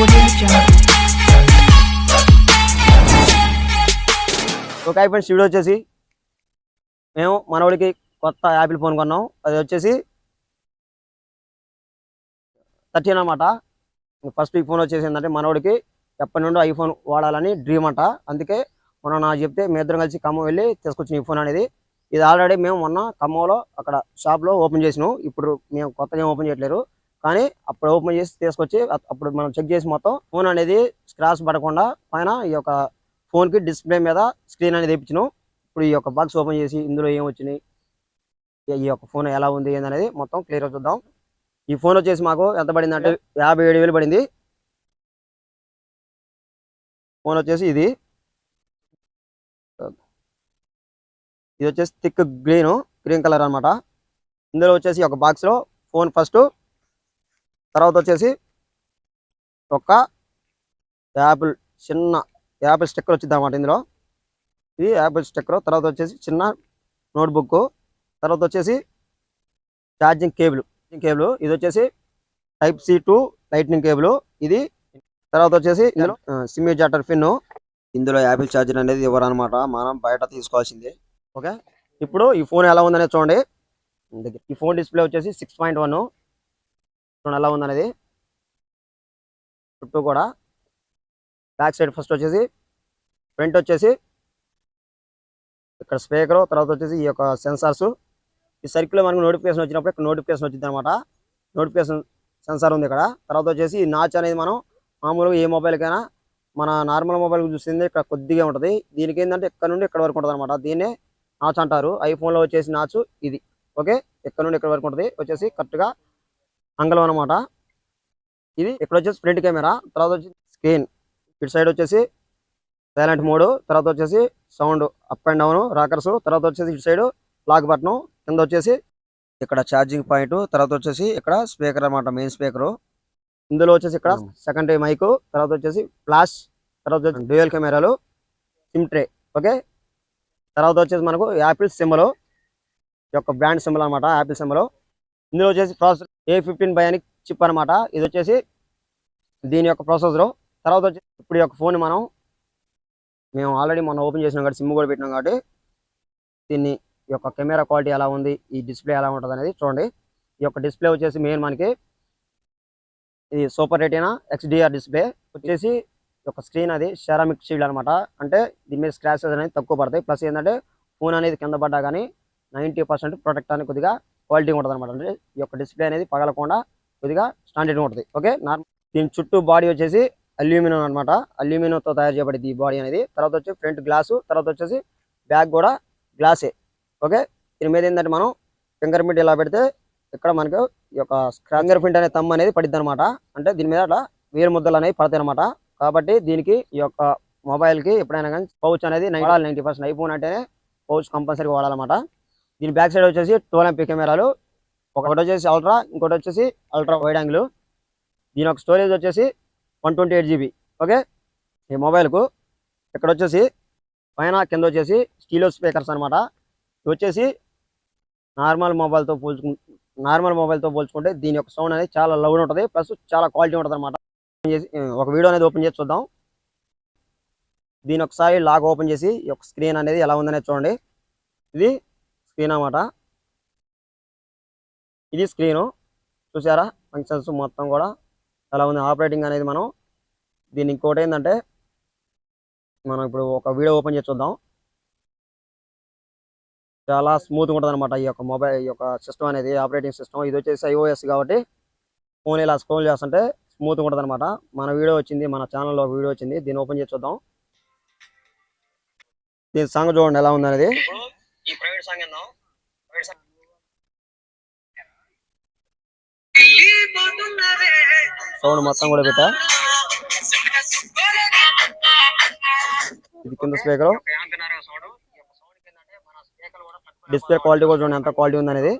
Okay friends ఒక వచ్చేసి మేము మనవాడికి కొత్త యాపిల్ ఫోన్ కొన్నాం. అది వచ్చేసి థర్టీన్ అనమాట ఫస్ట్ ఈ ఫోన్ వచ్చేసి ఏంటంటే మనవాడికి ఎప్పటి నుండో ఐఫోన్ వాడాలని డ్రీమ్ అంట. అందుకే మనం నాకు చెప్తే మీ ఇద్దరం కలిసి ఖమ్మం వెళ్ళి తీసుకొచ్చిన ఈ ఫోన్ అనేది. ఇది ఆల్రెడీ మేము మొన్న ఖమ్మంలో అక్కడ షాప్లో ఓపెన్ చేసినాం. ఇప్పుడు మేము కొత్తగా ఏం ఓపెన్ చేయట్లేరు కానీ అప్పుడు ఓపెన్ చేసి తీసుకొచ్చి అప్పుడు మనం చెక్ చేసి మొత్తం ఫోన్ అనేది స్క్రాచ్ పడకుండా పైన ఈ యొక్క ఫోన్కి డిస్ప్లే మీద స్క్రీన్ అనేది తెప్పించినాం ఇప్పుడు ఈ యొక్క బాక్స్ ఓపెన్ చేసి ఇందులో ఏం వచ్చినాయి? ఈ- యొక్క ఫోన్ ఎలా ఉంది ఏందనేది మొత్తం క్లియర్గా చూద్దాం. ఈ ఫోన్ వచ్చేసి మాకు ఎంత పడింది అంటే యాభై ఏడు వేలు పడింది. ఫోన్ వచ్చేసి ఇది. ఇది వచ్చేసి థిక్ గ్రీన్ గ్రీన్ కలర్ అనమాట ఇందులో వచ్చేసి ఒక బాక్స్లో ఫోన్ ఫస్ట్ తర్వాత వచ్చేసి ఒక యాపిల్ చిన్న యాపిల్ స్టిక్కర్ వచ్చిందన్నమాట ఇందులో. ఇది యాపిల్ స్టిక్కర్ తర్వాత వచ్చేసి చిన్న నోట్బుక్. తర్వాత వచ్చేసి ఛార్జింగ్ కేబుల్. కేబుల్. ఇది వచ్చేసి type C to lightning cable. ఇది తర్వాత వచ్చేసి ఇందులో సిమ్ జాటర్ పిన్. ఇందులో యాపిల్ ఛార్జర్ అనేది ఇవ్వరు అనమాట మనం బయట తీసుకోవాల్సిందే. ఓకే? ఇప్పుడు ఈ ఫోన్ ఎలా ఉందనేది చూడండి. ఈ ఫోన్ డిస్ప్లే వచ్చేసి సిక్స్ పాయింట్ వన్. చూడండి ఎలా ఉందనేది చుట్టూ కూడా. బ్యాక్ సైడ్ ఫస్ట్ వచ్చేసి ఫ్రంట్ వచ్చేసి ఇక్కడ స్పీకర్ తర్వాత వచ్చేసి ఈ యొక్క సెన్సార్స్. ఈ సర్కిల్ మనకు నోటిఫికేషన్ వచ్చినప్పుడు ఇక్కడ నోటిఫికేషన్ వచ్చింది అనమాట నోటిఫికేషన్ సెన్సార్ ఉంది ఇక్కడ. తర్వాత వచ్చేసి ఈ నాచ్ అనేది మనం మామూలుగా ఏ మొబైల్కైనా మన నార్మల్ మొబైల్ చూసింది ఇక్కడ కొద్దిగా ఉంటుంది. దీనికి ఏంటంటే ఇక్కడ నుండి ఇక్కడ వరకు ఉంటుంది అనమాట దీన్నే నాచ్ అంటారు. ఐఫోన్లో వచ్చేసి నాచు ఇది. ఓకే? ఇక్కడ నుండి ఇక్కడ వరకు ఉంటుంది. వచ్చేసి కరెక్ట్గా అంగళం అనమాట ఇది ఇక్కడ వచ్చేసి ఫ్రంట్ కెమెరా తర్వాత వచ్చి స్క్రీన్. ఇటు సైడ్ వచ్చేసి సైలెంట్ మోడ్ తర్వాత వచ్చేసి sound up and down rockers తర్వాత వచ్చేసి ఇటు సైడ్ లాక్ బటన్ కింద వచ్చేసి ఇక్కడ ఛార్జింగ్ పాయింట్ తర్వాత వచ్చేసి ఇక్కడ స్పీకర్ అన్నమాట మెయిన్ స్పీకర్. ఇందులో వచ్చేసి ఇక్కడ సెకండరీ మైక్ తర్వాత వచ్చేసి ఫ్లాష్ తర్వాత వచ్చేసి డ్యూయల్ కెమెరాలు సిమ్ ట్రే ఓకే? తర్వాత వచ్చేసి మనకు యాపిల్ సింబల్ యొక్క బ్రాండ్ సింబల్ అనమాట యాపిల్ సింబల్. ఇందులో వచ్చేసి ప్రాసెసర్ ఏ ఫిఫ్టీన్ బై అని చిప్ అనమాట ఇది వచ్చేసి దీని యొక్క ప్రాసెసరు తర్వాత వచ్చి ఇప్పుడు ఈ యొక్క ఫోన్ మనం మేము ఆల్రెడీ మనం ఓపెన్ చేసినాం కాబట్టి సిమ్ కూడా పెట్టినాం కాబట్టి దీన్ని ఈ యొక్క కెమెరా క్వాలిటీ ఎలా ఉంది ఈ డిస్ప్లే ఎలా ఉంటుంది అనేది చూడండి. ఈ యొక్క డిస్ప్లే వచ్చేసి మెయిన్ మనకి ఇది సూపర్ రెటీనా ఎక్స్డిఆర్ డిస్ప్లే వచ్చేసి ఈ యొక్క స్క్రీన్ అది సెరామిక్ షీల్డ్ అనమాట అంటే దీని మీద స్క్రాచెస్ అనేది తక్కువ పడతాయి. ప్లస్ ఏంటంటే ఫోన్ అనేది కింద పడ్డా కానీ నైంటీ పర్సెంట్ ప్రొటెక్ట్ అని కొద్దిగా క్వాలిటీ ఉంటుంది అనమాట అంటే ఈ యొక్క డిస్ప్లే అనేది పగలకుండా కొద్దిగా స్టాండర్డ్ ఉంటుంది. ఓకే? నార్మల్ దీని చుట్టూ బాడీ వచ్చేసి అల్యూమినియం అనమాట అల్యూమినియంతో తయారు చేయబడింది ఈ బాడీ అనేది. తర్వాత వచ్చి ఫ్రంట్ గ్లాసు తర్వాత వచ్చేసి బ్యాక్ కూడా గ్లాసే. ఓకే? దీని మీద ఏంటంటే మనం ఫింగర్ ప్రింట్ ఇలా పెడితే ఇక్కడ మనకు ఈ యొక్క ఫింగర్ ప్రింట్ అనే తమ్ అనేది పడిద్ది అనమాట అంటే దీని మీద అట్లా వేరు ముద్దలు అనేవి పడతాయి అనమాట కాబట్టి దీనికి ఈ యొక్క మొబైల్కి ఎప్పుడైనా కానీ పౌచ్ అనేది నైంటీ పర్సెంట్ ఐఫోన్ అంటేనే పౌచ్ కంపల్సరీ వాడాలన్నమాట. దీని బ్యాక్ సైడ్ వచ్చేసి టూ ఎంపీ కెమెరాలు. ఒకటి వచ్చేసి అల్ట్రా ఇంకోటి వచ్చేసి అల్ట్రా వైడ్ యాంగిల్. దీని యొక్క స్టోరేజ్ వచ్చేసి one twenty eight GB. Okay? ఈ మొబైల్కు. ఇక్కడ వచ్చేసి పైన కింద వచ్చేసి స్టీలో స్పీకర్స్ అనమాట ఇవి వచ్చేసి నార్మల్ మొబైల్తో పోల్చుకు నార్మల్ మొబైల్తో పోల్చుకుంటే దీని యొక్క సౌండ్ అనేది చాలా లౌడ్ ఉంటుంది. ప్లస్ చాలా క్వాలిటీ ఉంటుంది అనమాట ఒక వీడియో అనేది ఓపెన్ చేసి చూద్దాం. దీని ఒకసారి లాగ్ ఓపెన్ చేసి ఈ యొక్క స్క్రీన్ అనేది ఎలా ఉందనేది చూడండి. ఇది స్క్రీన్ అన్నమాట. ఇది స్క్రీను. చూసారా ఫంక్షన్స్ మొత్తం కూడా ఎలా ఉంది ఆపరేటింగ్ అనేది మనం దీని ఇంకోటి ఏంటంటే మనం ఇప్పుడు ఒక వీడియో ఓపెన్ చేసి చూద్దాం. చాలా స్మూత్గా ఉంటుంది అనమాట ఈ యొక్క మొబైల్ ఈ యొక్క సిస్టమ్ అనేది ఆపరేటింగ్ సిస్టమ్ ఇది వచ్చేసి ఐఓఎస్ కాబట్టి ఫోన్ ఇలా స్క్రోల్ చేస్తుంటే స్మూత్గా ఉంటుంది అనమాట మన వీడియో వచ్చింది మన ఛానల్లో వీడియో వచ్చింది దీన్ని ఓపెన్ చేసి చూద్దాం. దీని సాంగ్ చూడండి ఎలా ఉంది అనేది ఈ private song private song. Sound మొత్తం కూడా పెట్టా. ఇది కింద స్పీకర్ డిస్ప్లే క్వాలిటీ కూడా చూడండి ఎంత క్వాలిటీ ఉంది అనేది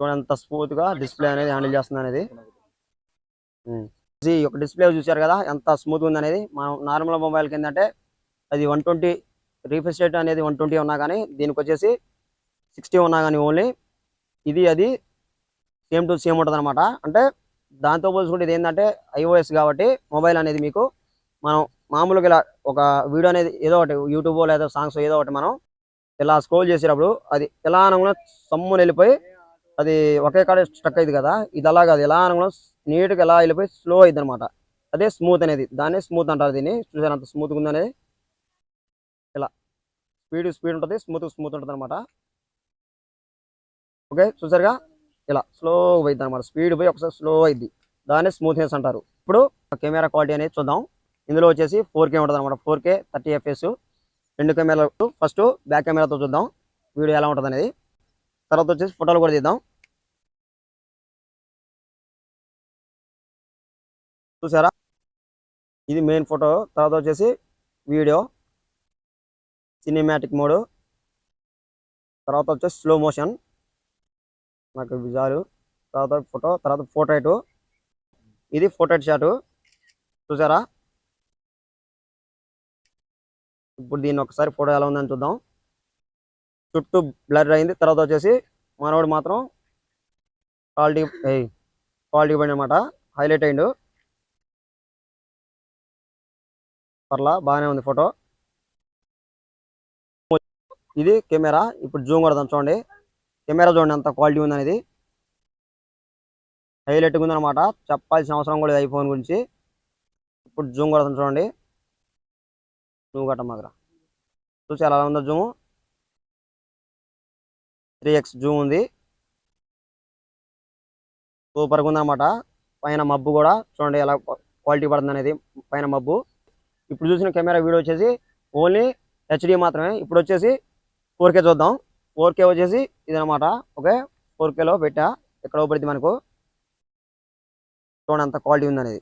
చూడండి ఎంత స్మూత్గా డిస్ప్లే అనేది హ్యాండిల్ చేస్తుంది అనేది ఉమ్. ఒక డిస్ప్లే చూసారు కదా ఎంత స్మూత్ ఉంది అనేది మనం నార్మల్ మొబైల్ కింద అంటే అది వన్ ట్వంటీ రీఫ్రెష్ రేట్ అనేది వన్ ట్వంటీ ఉన్నా కానీ దీనికి వచ్చేసి సిక్స్టీ ఉన్నా కానీ ఓన్లీ ఇది అది సేమ్ టు సేమ్ ఉంటుంది అనమాట అంటే దాంతో పోల్చుకుంటే ఇది ఏంటంటే ఐఓఎస్ కాబట్టి మొబైల్ అనేది మీకు మనం మామూలుగా ఇలా ఒక వీడియో అనేది ఏదో ఒకటి యూట్యూబ్ లేదా సాంగ్స్ ఏదో ఒకటి మనం ఇలా స్క్రోల్ చేసేటప్పుడు అది ఎలా అనగా సమ్ము వెళ్ళిపోయి అది ఒకే కాడ స్టక్ అయింది కదా ఇది అలా కాదు ఎలా అనుకున్నా నీట్గా ఎలా వెళ్ళిపోయి స్లో అయింది అనమాట అదే స్మూత్ అనేది దాన్ని స్మూత్ అంటారు దీన్ని. చూసారు అంత స్మూత్గా ఉంది అనేది ఇలా. స్పీడ్ స్పీడ్ ఉంటుంది స్మూత్ స్మూత్ ఉంటుంది అనమాట ఓకే చూసారుగా? ఇలా స్లో పోయింది అనమాట స్పీడ్ పోయి ఒకసారి స్లో అయింది. దాన్ని స్మూత్నెస్ అంటారు. ఇప్పుడు కెమెరా క్వాలిటీ అనేది చూద్దాం. ఇందులో వచ్చేసి ఫోర్ కే ఉంటుంది అనమాట ఫోర్ కే థర్టీ ఎఫ్ఎస్ రెండు కెమెరాలు. ఫస్ట్ బ్యాక్ కెమెరాతో చూద్దాం. వీడియో ఎలా ఉంటుంది అనేది తర్వాత వచ్చేసి ఫోటోలు కూడా తీద్దాం. చూసారా? ఇది మెయిన్ ఫోటో. తర్వాత వచ్చేసి వీడియో. సినిమాటిక్ మోడ్ తర్వాత వచ్చేసి స్లో మోషన్ నాకు విజాలు తర్వాత ఫోటో తర్వాత ఫోటోయిట్ ఇది ఫోటోయిట్ షాట్ చూసారా? ఇప్పుడు దీన్ని ఒకసారి ఫోటో ఎలా ఉందని చూద్దాం. చుట్టూ బ్లర్ అయింది. తర్వాత వచ్చేసి మనవాడు మాత్రం క్వాలిటీ క్వాలిటీ పోయింది అనమాట హైలైట్ అయిండు. పర్లా బాగానే ఉంది ఫోటో ఇది కెమెరా. ఇప్పుడు జూమ్ కొడదాం చూడండి. కెమెరా చూడండి అంత క్వాలిటీ ఉంది అనేది హైలైట్ ఉందన్నమాట. చెప్పాల్సిన అవసరం కూడా ఐఫోన్ గురించి. ఇప్పుడు జూమ్ కూడా చూడండి. జూమ్ కట్ట మాగ్రా చూసి ఎలా ఉందో జూమ్. త్రీ ఎక్స్ జూమ్ ఉంది. సూపర్గా ఉందన్నమాట. పైన మబ్బు కూడా చూడండి ఎలా క్వాలిటీ పడుతుంది అనేది పైన మబ్బు. ఇప్పుడు చూసిన కెమెరా వీడియో వచ్చేసి ఓన్లీ హెచ్డి మాత్రమే. ఇప్పుడు వచ్చేసి ఫోర్ కే చూద్దాం. ఫోర్ కే వచ్చేసి ఇదనమాట ఓకే? ఫోర్ కేలో పెట్టా. ఎక్కడ పడింది మనకు? చూడండి అంత క్వాలిటీ ఉందనేది.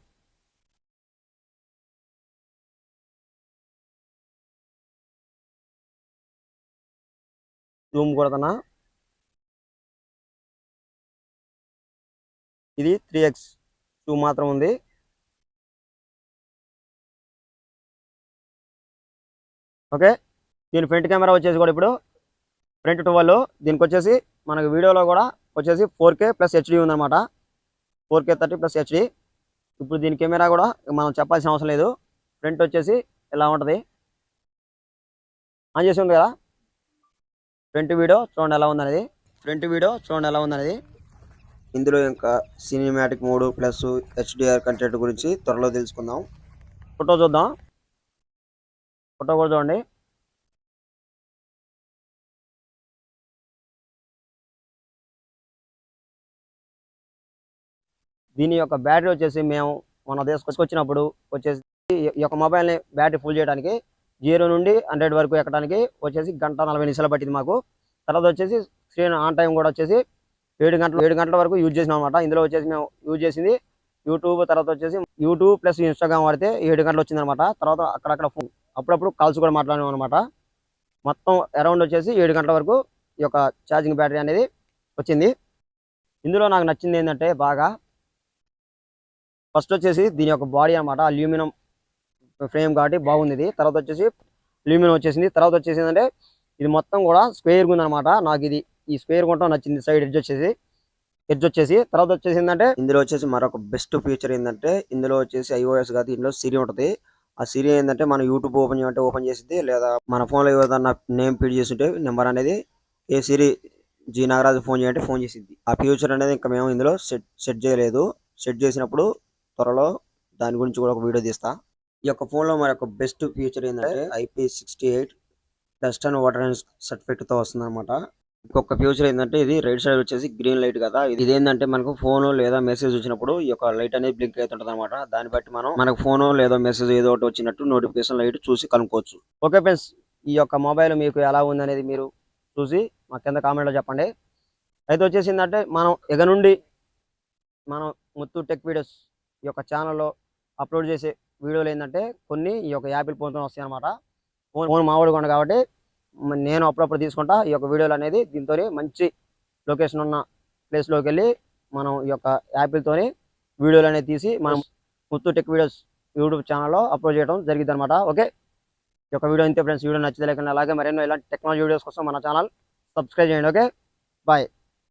జూమ్ కొడతానా? ఇది త్రీ ఎక్స్ టూ మాత్రం ఉంది. ఓకే దీని ఫ్రంట్ కెమెరా వచ్చేసి కూడా ఇప్పుడు ఫ్రంట్ ట్వెల్వ్ దీనికి వచ్చేసి మనకి వీడియోలో కూడా వచ్చేసి ఫోర్ కే ప్లస్ హెచ్డి ఉందన్నమాట. Four K thirty plus HD ఇప్పుడు దీని కెమెరా కూడా మనం చెప్పాల్సిన అవసరం లేదు. ఫ్రంట్ వచ్చేసి ఎలా ఉంటుంది? ఆన్ చేసి ఉంది కదా? ఫ్రంట్ వీడియో చూడండి ఎలా ఉందనేది. ఫ్రంట్ వీడియో చూడండి ఎలా ఉందనేది. ఇందులో ఇంకా సినిమాటిక్ మూడు ప్లస్ హెచ్డిఆర్ కంటెంట్ గురించి త్వరలో తెలుసుకుందాం. ఫోటో చూద్దాం. ఫోటో కూడా చూడండి. దీని యొక్క బ్యాటరీ వచ్చేసి మేము మన దేశం వచ్చినప్పుడు వచ్చేసి ఈ యొక్క మొబైల్ని బ్యాటరీ ఫుల్ చేయడానికి జీరో నుండి హండ్రెడ్ వరకు ఎక్కడానికి వచ్చేసి గంట నలభై నిమిషాలు పట్టింది మాకు. తర్వాత వచ్చేసి స్క్రీన్ ఆన్ టైం కూడా వచ్చేసి ఏడు గంటలు ఏడు గంటల వరకు యూజ్ చేసినాం అనమాట ఇందులో వచ్చేసి మేము యూజ్ చేసింది యూట్యూబ్ తర్వాత వచ్చేసి యూట్యూబ్ ప్లస్ ఇన్స్టాగ్రామ్ వాడితే ఏడు గంటలు వచ్చింది అనమాట తర్వాత అక్కడక్కడ ఫోన్ అప్పుడప్పుడు కాల్స్ కూడా మాట్లాడినాం అనమాట మొత్తం అరౌండ్ వచ్చేసి ఏడు గంటల వరకు ఈ యొక్క ఛార్జింగ్ బ్యాటరీ అనేది వచ్చింది. ఇందులో నాకు నచ్చింది ఏంటంటే బాగా ఫస్ట్ వచ్చేసి దీని యొక్క బాడీ అనమాట అల్యూమినియం ఫ్రేమ్ కాబట్టి బాగుంది. ఇది తర్వాత వచ్చేసి అల్యూమినియం వచ్చేసింది. తర్వాత వచ్చేసి ఏంటంటే ఇది మొత్తం కూడా స్క్వేర్గా ఉందనమాట నాకు ఇది ఈ స్క్వేర్ కొంటాం నచ్చింది సైడ్ ఎడ్జ్ వచ్చేసి ఎడ్జ్ వచ్చేసి. తర్వాత వచ్చేసి ఏంటంటే ఇందులో వచ్చేసి మరొక బెస్ట్ ఫీచర్ ఏంటంటే ఇందులో వచ్చేసి ఐఓఎస్ కాదు ఇందులో సిరి ఉంటుంది. ఆ సిరి ఏంటంటే మనం యూట్యూబ్ ఓపెన్ చేయమంటే ఓపెన్ చేసింది లేదా మన ఫోన్లో ఏదైనా నేమ్ ఫీడ్ చేస్తుంటే నెంబర్ అనేది hey Siri G Nagaraju phone చేయంటే ఫోన్ చేసింది ఆ ఫ్యూచర్ అనేది ఇంకా మేము ఇందులో సెట్ సెట్ చేయలేదు. సెట్ చేసినప్పుడు త్వరలో దాని గురించి కూడా ఒక వీడియో తీస్తా. ఈ యొక్క ఫోన్లో మరి ఒక బెస్ట్ ఫీచర్ ఏంటంటే IP sixty eight dust and water సర్టిఫికేట్తో వస్తుంది అనమాట ఇంకొక ఫ్యూచర్ ఏంటంటే ఇది రైట్ సైడ్ వచ్చేసి గ్రీన్ లైట్ కదా. ఇది ఏంటంటే మనకు ఫోన్ లేదా మెసేజ్ వచ్చినప్పుడు ఈ యొక్క లైట్ అనేది బ్లింక్ అవుతుంటది అనమాట దాన్ని బట్టి మనం మనకు ఫోన్ లేదా మెసేజ్ ఏదో ఒకటి వచ్చినట్టు నోటిఫికేషన్ లైట్ చూసి కనుక్కోవచ్చు. ఓకే ఫ్రెండ్స్ ఈ యొక్క మొబైల్ మీకు ఎలా ఉంది అనేది మీరు చూసి మా కింద కామెంట్లో లో చెప్పండి. అయితే వచ్చేసి ఏంటంటే మనం ఇక నుండి మనం ముత్తు టెక్ వీడియోస్ ఈ యొక్క ఛానల్లో అప్లోడ్ చేసే వీడియోలు ఏంటంటే కొన్ని ఈ యొక్క యాపిల్ ఫోన్తో వస్తాయి అనమాట ఫోన్ ఫోన్ మామూలుగా కాబట్టి నేను అప్పుడప్పుడు తీసుకుంటా. ఈ యొక్క వీడియోలు అనేది దీంతో మంచి లొకేషన్ ఉన్న ప్లేస్లోకి వెళ్ళి మనం ఈ యొక్క యాపిల్తోని వీడియోలు అనేది తీసి మనం ముత్తు టెక్ వీడియోస్ యూట్యూబ్ ఛానల్లో అప్లోడ్ చేయడం జరిగింది అనమాట ఓకే? ఈ యొక్క వీడియో ఇంతే ఫ్రెండ్స్ వీడియో నచ్చితే లేకుండా అలాగే మరెన్నో ఇలాంటి టెక్నాలజీ వీడియోస్ కోసం మన ఛానల్ సబ్స్క్రైబ్ చేయండి. ఓకే? బాయ్.